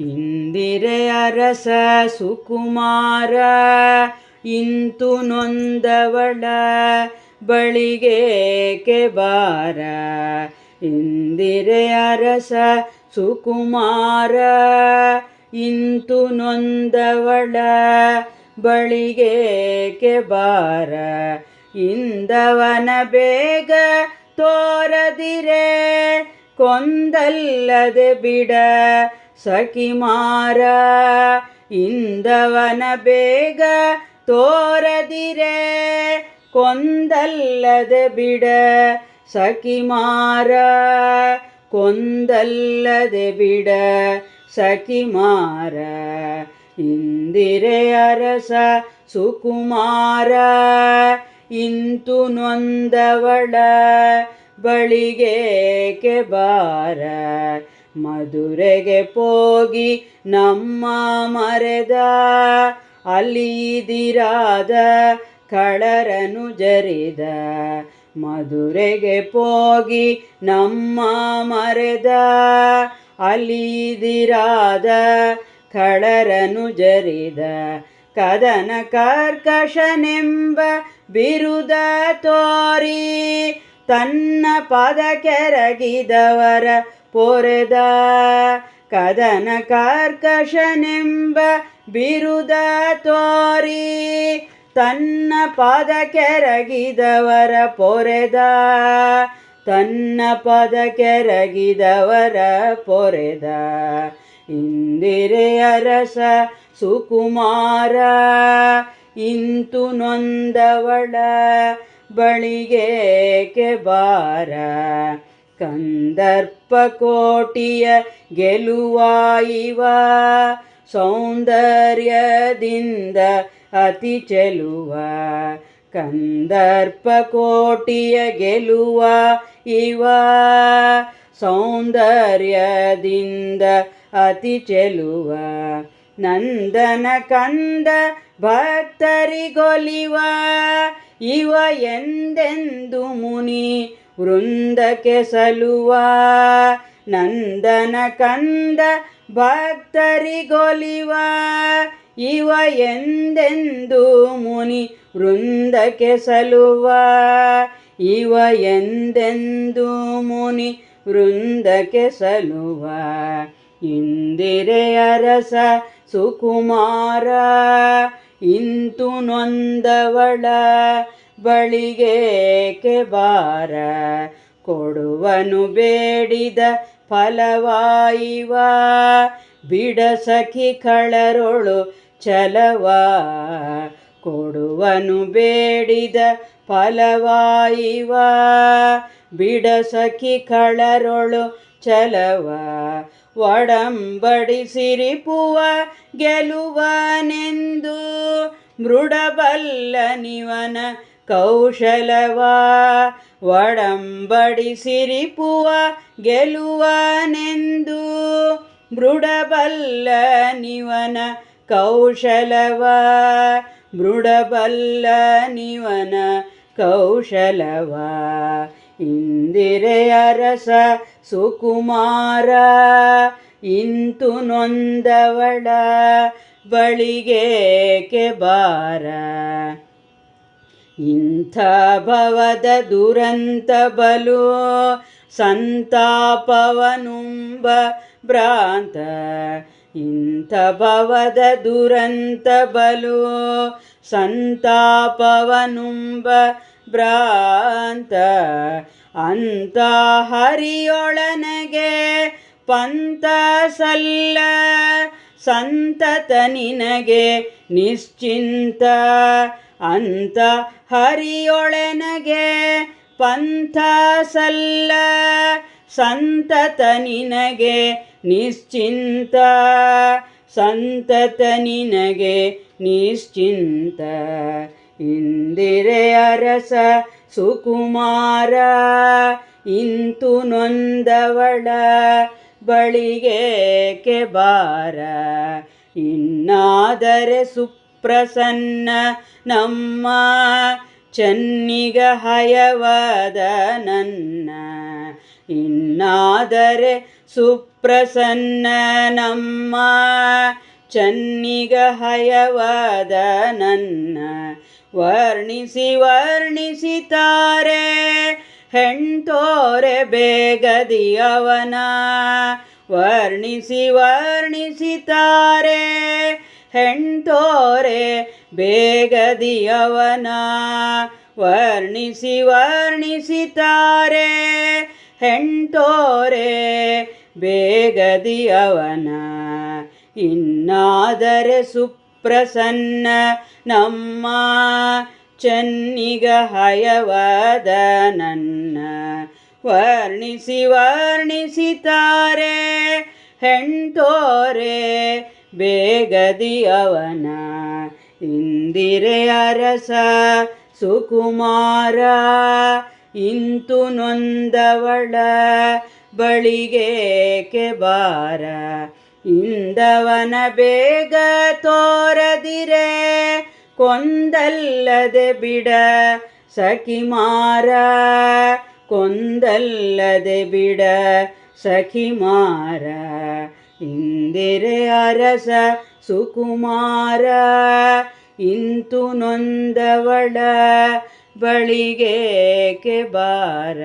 ಇಂದಿರೆ ಅರಸ ಸುಕುಮಾರ, ಇಂತು ನೊಂದವಳ ಬಳಿಗೇಕೆ ಬಾರ? ಇಂದಿರೆ ಅರಸ ಸುಕುಮಾರ, ಇಂತು ನೊಂದವಳ ಬಳಿಗೇಕೆ ಬಾರ? ಇಂದವನ ಬೇಗ ತೋರದಿರೆ, ಕೊಂದಲ್ಲದೆ ಬಿಡ ಸಖಿಮಾರ ಇಂದವನ ಬೇಗ ತೋರದಿರೆ, ಕೊಂದಲ್ಲದೆ ಬಿಡ. ಸಖಿಮಾರ ಕೊಂದಲ್ಲದೆ ಬಿಡ. ಸಖಿಮಾರ ಇಂದಿರೆ ಅರಸ ಸುಕುಮಾರ, ಇಂತು ನೊಂದವಳ ಬಳಿಗೆ ಬಾರ. ಮಧುರೆಗೆ ಹೋಗಿ ನಮ್ಮ ಮರೆದ ಅಲ್ಲಿದಿರಾದ ಕಳರನು ಜರಿದ. ಮಧುರೆಗೆ ಹೋಗಿ ನಮ್ಮ ಮರೆದ ಅಲ್ಲಿದಿರಾದ ಕಳರನು ಜರಿದ. ಕದನ ಕರ್ಕಶನೆಂಬ ಬಿರುದ ತೋರಿ ತನ್ನ ಪದ ಕೆರಗಿದವರ ಪೊರೆದ ಕದನ ಕಾರ್ಕಶನೆಂಬ ಬಿರುದ ತೋರಿ ತನ್ನ ಪದ ಕೆರಗಿದವರ ಪೊರೆದ, ತನ್ನ ಪದ ಕೆರಗಿದವರ ಪೊರೆದ. ಇಂದಿರೆಯರಸ ಸುಕುಮಾರ, ಇಂತು ನೊಂದವಳ ಬಳಿಗೆ ಬಾರ? ಕಂದರ್ಪ ಕೋಟಿಯ ಗೆಲುವಾಯಿವ ಸೌಂದರ್ಯದಿಂದ ಅತಿ ಚೆಲುವ ಕಂದರ್ಪ ಕೋಟಿಯ ಗೆಲುವ ಇವ. ಸೌಂದರ್ಯದಿಂದ ಅತಿ ಚೆಲುವ ನಂದನ ಕಂದ ಭಕ್ತರಿಗೊಲಿವ. ಇವ ಎಂದೆಂದು ಮುನಿ ವೃಂದಕ್ಕೆ ಸಲುವ ನಂದನ ಕಂದ ಭಕ್ತರಿಗೊಲಿವ. ಇವ ಎಂದೆಂದು ಮುನಿ ವೃಂದಕ್ಕೆ ಸಲುವ. ಇವ ಎಂದೆಂದು ಮುನಿ ವೃಂದಕ್ಕೆ ಸಲುವ. ಇಂದಿರೆ ಅರಸ ಸುಕುಮಾರ, ಇಂತು ನೊಂದವಳ ಬಳಿಗೇಕೆ ಬಾರ? ಕೊಡುವನು ಬೇಡಿದ ಫಲವಾಯಿವ. ಬಿಡ ಸಖಿ ಕಳರೊಳು ಚಲವ. ಕೊಡುವನು ಬೇಡಿದ ಫಲವಾಯಿವ. ಬಿಡ ಸಖಿ ಕಳರೊಳು ಚಲವ. ಒಡಂಬಡಿಸಿರಿಪುವ ಗೆಲುವನೆಂದು ಮೃಡಬಲ್ಲ ನಿವನ ಕೌಶಲವ ಒಡಂಬಡಿಸಿರಿಪುವ ಗೆಲುವನೆಂದು ಮೃಡಬಲ್ಲ ನಿವನ ಕೌಶಲವ ಮೃಡಬಲ್ಲ ನಿವನ ಕೌಶಲವ. ಇಂದಿರೆಯರಸ ಸುಕುಮಾರ, ಇಂತು ನೊಂದವಳ, ಬಳಿಗೇಕೆ ಬಾರ? ಇಂಥ ಭವದ ದುರಂತ ಬಲು ಸಂತಾಪವನುಂಬ ಭ್ರಾಂತ. ಇಂಥ ಭವದ ದುರಂತ ಬಲು ಸಂತಾಪವನುಂಬ ಭ್ರಾಂತ. ಅಂತ ಹರಿಯೊಳನಗೆ ಪಂತ ಸಲ್ಲ ಸಂತತ ನಿನಗೆ ನಿಶ್ಚಿಂತ. ಅಂತ ಹರಿಯೊಳೆನಗೆ ಪಂಥ ಸಲ್ಲ ಸಂತತ ನಿನಗೆ ನಿಶ್ಚಿಂತ. ಸಂತತ ನಿನಗೆ ನಿಶ್ಚಿಂತ. ಇಂದಿರೆ ಅರಸ ಸುಕುಮಾರ, ಇಂತು ನೊಂದವಳ ಬಳಿಗೆ ಬಾರ? ಇನ್ನಾದರೆ ಸುಪ್ರಸನ್ನ ನಮ್ಮ ಚನ್ನಿಗ ಹಯವಾದ ನನ್ನ. ಇನ್ನಾದರೆ ಸುಪ್ರಸನ್ನ ನಮ್ಮ ಚನ್ನಿಗ ಹಯವಾದ ನನ್ನ. ವರ್ಣಿಸಿ ವರ್ಣಿಸಿತಾರೆ ಹೆಣ್ತೋರೆ ಬೇಗದಿಯವನ. ವರ್ಣಿಸಿ ವರ್ಣಿಸಿತಾರೆ ಹೆಣ್ತೋರೆ ಬೇಗದಿಯವನ, ವರ್ಣಿಸಿ, ವರ್ಣಿಸಿತಾರೆ. ಹೆಣ್ತೋರೆ ಬೇಗದಿಯವನ, ಇನ್ನಾದರೆ ಸುಪ್ರಸನ್ನ ನಮ್ಮ ಚೆನ್ನಿಗ ಹಯವಾದ ನನ್ನ ವರ್ಣಿಸಿ, ವರ್ಣಿಸಿತಾರೆ. ಹೆಣ್ತೋರೆ ಬೇಗದಿಯವನ. ಇಂದಿರೆ ಅರಸ ಸುಕುಮಾರ, ಇಂತು ನೊಂದವಳ ಬಳಿಗೇಕೆ ಬಾರ? ಇಂದವನ ಬೇಗ ತೋರದಿರೆ, ಕೊಂದಲ್ಲದೆ ಬಿಡ ಸಖಿಮಾರ ಕೊಂದಲ್ಲದೆ ಬಿಡ ಸಖಿಮಾರ ಇಂದಿರೆ ಅರಸ ಸುಕುಮಾರ ಇಂತು ನೊಂದವಳ ಬಳಿಗೆ ಬಾರ?